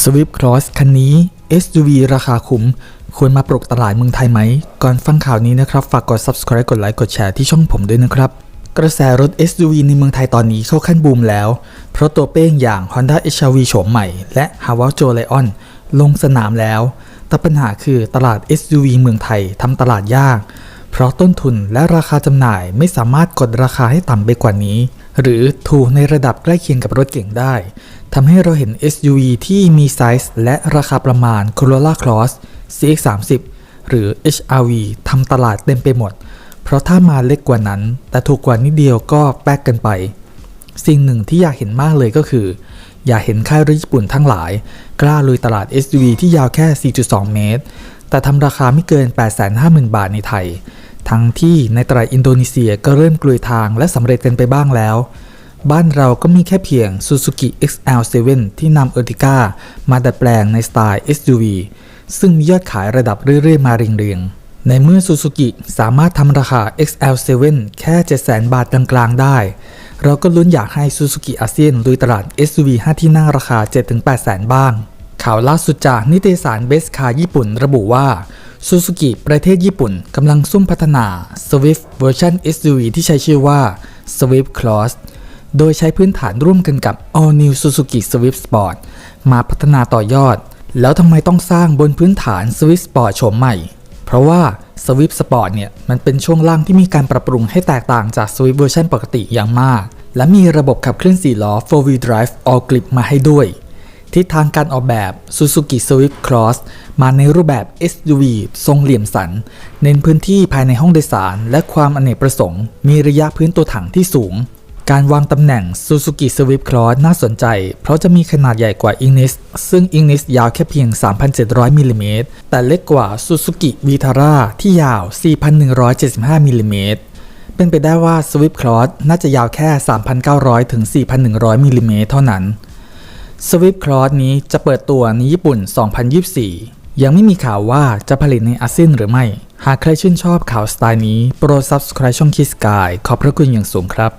Swift Cross คันนี้ SUV ราคาคุ้ม ควรมาปลุกตลาดเมืองไทยไหม ก่อนฟังข่าวนี้นะครับ ฝากกด subscribe กดไลค์กดแชร์ที่ช่องผมด้วยนะครับ กระแสรถ SUV ในเมืองไทยตอนนี้เข้าขั้นบูมแล้ว เพราะตัวเป้งอย่าง Honda HR-V โฉมใหม่ และ h a w a j o Lion ลงสนามแล้ว แต่ปัญหาคือตลาด SUV เมืองไทยทำตลาดยาก เพราะต้นทุนและราคาจำหน่ายไม่สามารถกดราคาให้ต่ำไปกว่านี้ หรือถูกในระดับใกล้เคียงกับรถเก่งได้ทำให้เราเห็น SUV ที่มีไซส์และราคาประมาณ Corolla Cross CX30 หรือ HR-V ทำตลาดเต็มไปหมด เพราะถ้ามาเล็กกว่านั้น แต่ถูกกว่านิดเดียวก็แป๊กกันไป สิ่งหนึ่งที่อยากเห็นมากเลยก็คือ อยากเห็นค่ายรถญี่ปุ่นทั้งหลาย กล้าลุยตลาด SUV ที่ยาวแค่ 4.2 เมตร แต่ทำราคาไม่เกิน 850,000 บาทในไทย ทั้งที่ในตลาดอินโดนีเซียก็เริ่มกลุยทางและสำเร็จกันไปบ้างแล้ว บ้านเราก็มีแค่เพียง Suzuki XL7 ที่นำ Ertiga มาดัดแปลงในสไตล์ SUV ซึ่งมียอดขายระดับเรื่อยๆ มาเรียงๆ ในเมื่อ Suzuki สามารถทำราคา XL7 แค่ 700,000 บาทกลางๆ ได้ เราก็ลุ้นอยากให้ Suzuki อาเซียนลุยตลาด SUV 5 ที่นั่งราคา 7-800,000บ้าง ข่าวล่าสุดจากนิตยสารเบสคาญี่ปุ่นระบุว่า Suzuki ประเทศญี่ปุ่นกำลังซุ่มพัฒนา Swift เวอร์ชัน SUV ที่ใช้ชื่อว่า Swift Cross โดยใช้พื้นฐานร่วมกันกับ All New Suzuki Swift Sport มาพัฒนาต่อยอด แล้วทำไมต้องสร้างบนพื้นฐาน Swift Sport โฉมใหม่ เพราะว่า Swift Sport เนี่ยมันเป็นช่วงล่างที่มีการปรับปรุงให้แตกต่างจาก Swift เวอร์ชันปกติอย่างมาก และมีระบบขับเคลื่อน4ล้อ 4 wheel drive all grip มาให้ด้วย ทิศทางการออกแบบ Suzuki Swift Cross มาในรูปแบบ SUV ทรงเหลี่ยมสัน เน้นพื้นที่ภายในห้องโดยสาร และความอเนกประสงค์ มีระยะพื้นตัวถังที่สูง การวางตำแหน่ง Suzuki Swift Cross น่าสนใจ เพราะจะมีขนาดใหญ่กว่า Ignis ซึ่ง Ignis ยาวแค่เพียง 3,700มิลลิเมตรแต่เล็กกว่า Suzuki Vitara ที่ยาว 4,175มิลลิเมตรเป็นไปได้ว่า Swift Cross น่าจะยาวแค่ 3,900ถึง4,100มิลลิเมตรเท่านั้น Swift Cross นี้จะเปิดตัวในญี่ปุ่น 2024 ยังไม่มีข่าวว่าจะผลิตในอาเซียนหรือไม่ หากใครชื่นชอบข่าวสไตล์นี้ โปรด subscribe ช่องคิสกายขอบพระคุณอย่างสูงครับ